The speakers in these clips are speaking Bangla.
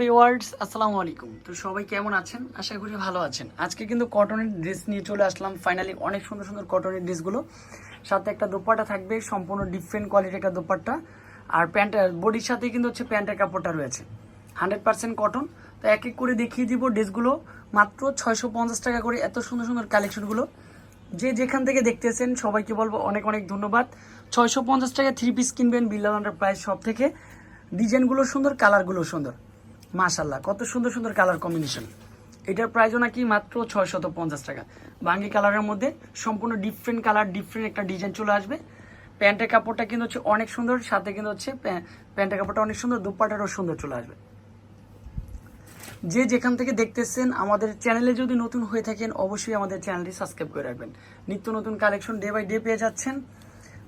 ভিউয়ার্স আসসালামু আলাইকুম তো সবাই কেমন আছেন? আশা করি ভালো আছেন। আজকে কিন্তু কটনের ড্রেস নিয়ে চলে আসলাম। ফাইনালি অনেক সুন্দর সুন্দর কটনের ড্রেসগুলো সাথে একটা দোপাট্টা থাকবে, সম্পূর্ণ ডিফারেন্ট কোয়ালিটির একটা দোপাট্টা। আর প্যান্ট বডির সাথে কিন্তু হচ্ছে প্যান্টের কাপড়টা রয়েছে। হান্ড্রেড পার্সেন্ট কটন তো এক এক করে দেখিয়ে দিব ড্রেসগুলো মাত্র ছয়শো পঞ্চাশ টাকা করে এত সুন্দর সুন্দর কালেকশনগুলো যে যেখান থেকে দেখতেছেন, সবাইকে বলব অনেক অনেক ধন্যবাদ। ছয়শো পঞ্চাশ টাকা থ্রি পিস কিনবেন বিল্লাল প্রাইস সব থেকে। ডিজাইনগুলো সুন্দর কালারগুলো সুন্দর। মাশাল্লাহ কত সুন্দর সুন্দর কালার কম্বিনেশন এটার প্রাইসও নাকি মাত্র ছয়শত পঞ্চাশ টাকা। বাঙ্গি কালারের মধ্যে সম্পূর্ণ ডিফারেন্ট কালার ডিফারেন্ট একটা ডিজাইন চলে আসবে। প্যান্টের কাপড়টা কিন্তু হচ্ছে অনেক সুন্দর, সাথে কিন্তু হচ্ছে প্যা- প্যান্টের কাপড়টা অনেক সুন্দর, দুপাটারও সুন্দর চলে আসবে। যে যেখান থেকে দেখতেছেন আমাদের চ্যানেলে যদি নতুন হয়ে থাকেন, অবশ্যই আমাদের চ্যানেলটি সাবস্ক্রাইব করে রাখবেন। নিত্য নতুন কালেকশন ডে বাই ডে পেয়ে যাচ্ছেন।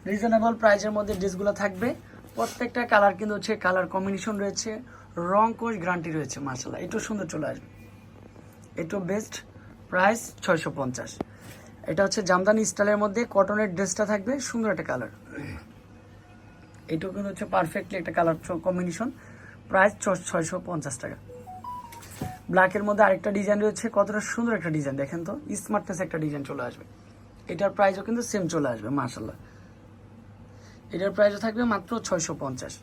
রিজনেবল প্রাইজের মধ্যে ড্রেসগুলো থাকবে। প্রত্যেকটা কালার কিন্তু হচ্ছে কালার কম্বিনেশন রয়েছে। রং কোষ গ্যারান্টি রয়েছে মার্শাল্লাহ এটাও সুন্দর চলে আসবে। এটাও বেস্ট প্রাইস ছয়শো পঞ্চাশ। এটা হচ্ছে জামদানি স্টাইলের মধ্যে কটনের ড্রেসটা থাকবে, সুন্দর একটা কালার এটাও কিন্তু হচ্ছে পারফেক্টলি একটা কালার কম্বিনেশন প্রাইস ছয়শো পঞ্চাশ টাকা। ব্ল্যাকের মধ্যে আরেকটা ডিজাইন রয়েছে, কতটা সুন্দর একটা ডিজাইন দেখেন তো স্মার্টনেস একটা ডিজাইন চলে আসবে। এটার প্রাইসও কিন্তু সেম চলে আসবে মার্শাল্লাহ এটার প্রাইসও থাকবে মাত্র ছয়শো পঞ্চাশ।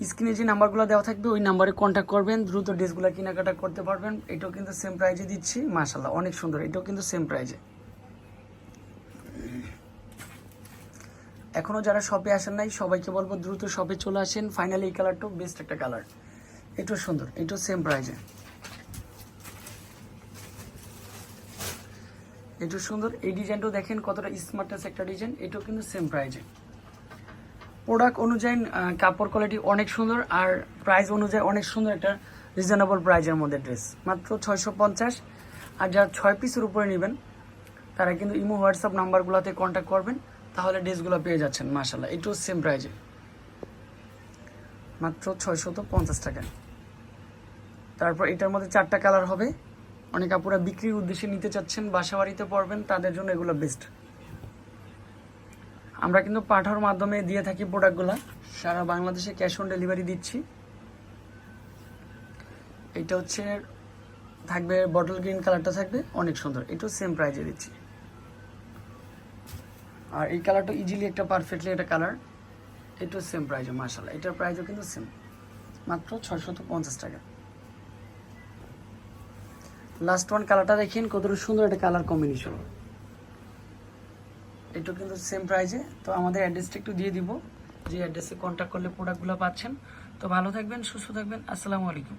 স্ক্রিনে যে নাম্বারগুলো দেওয়া থাকবে, ওই নাম্বারে কন্ট্যাক্ট করবেন, দ্রুত ড্রেসগুলো কেনাকাটা করতে পারবেন। এটাও কিন্তু সেম প্রাইজে দিচ্ছি মাশাল্লাহ অনেক সুন্দর, এটাও কিন্তু সেম প্রাইজে এখনও যারা শপে আসেন নাই, সবাইকে বলব দ্রুত শপে চলে আসেন। ফাইনালি এই কালারটাও বেস্ট একটা কালার এটাও সুন্দর, এটাও সেম প্রাইজে এটাও সুন্দর, এই ডিজাইনটাও দেখেন কতটা স্মার্টনেস একটা ডিজাইন এটাও কিন্তু সেম প্রাইজে প্রোডাক্ট অনুযায়ী কাপড় কোয়ালিটি অনেক সুন্দর আর প্রাইস অনুযায়ী অনেক সুন্দর একটা রিজনেবল প্রাইজের মধ্যে ড্রেস মাত্র ছয়শো পঞ্চাশ। আর যারা ছয় পিসের উপরে নেবেন, তারা কিন্তু ইমো হোয়াটসঅ্যাপ নাম্বারগুলোতে কন্ট্যাক্ট করবেন, তাহলে ড্রেসগুলো পেয়ে যাচ্ছেন মাসাল্লাহ এটাও সেম প্রাইজে মাত্র ছয়শত পঞ্চাশ টাকায় তারপর এটার মধ্যে চারটা কালার হবে। অনেক আপুরা বিক্রির উদ্দেশ্যে নিতে চাচ্ছেন বাসা বাড়িতে পড়বেন তাদের জন্য এগুলো বেস্ট আমরা কিন্তু পাঠার মাধ্যমে দিয়ে থাকি প্রোডাক্টগুলো সারা বাংলাদেশে ক্যাশ অন ডেলিভারি দিচ্ছি। এটা হচ্ছে, থাকবে বটল গ্রিন কালারটা থাকবে, অনেক সুন্দর। এটাও সেম প্রাইজে দিচ্ছি। আর এই কালারটা ইজিলি একটা পারফেক্টলি একটা কালার এটাও সেম প্রাইজে মার্শাল এটার প্রাইজও কিন্তু সেম মাত্র ছয়শত পঞ্চাশ টাকা। লাস্ট ওয়ান কালারটা দেখেন, কতটা সুন্দর একটা কালার কম্বিনেশন এটাও কিন্তু সেম প্রাইজে তো আমাদের অ্যাড্রেসটা একটু দিয়ে দিব। যে অ্যাড্রেসে কন্ট্যাক্ট করলে প্রোডাক্টগুলো পাচ্ছেন। তো ভালো থাকবেন, সুস্থ থাকবেন। আসসালামু আলাইকুম।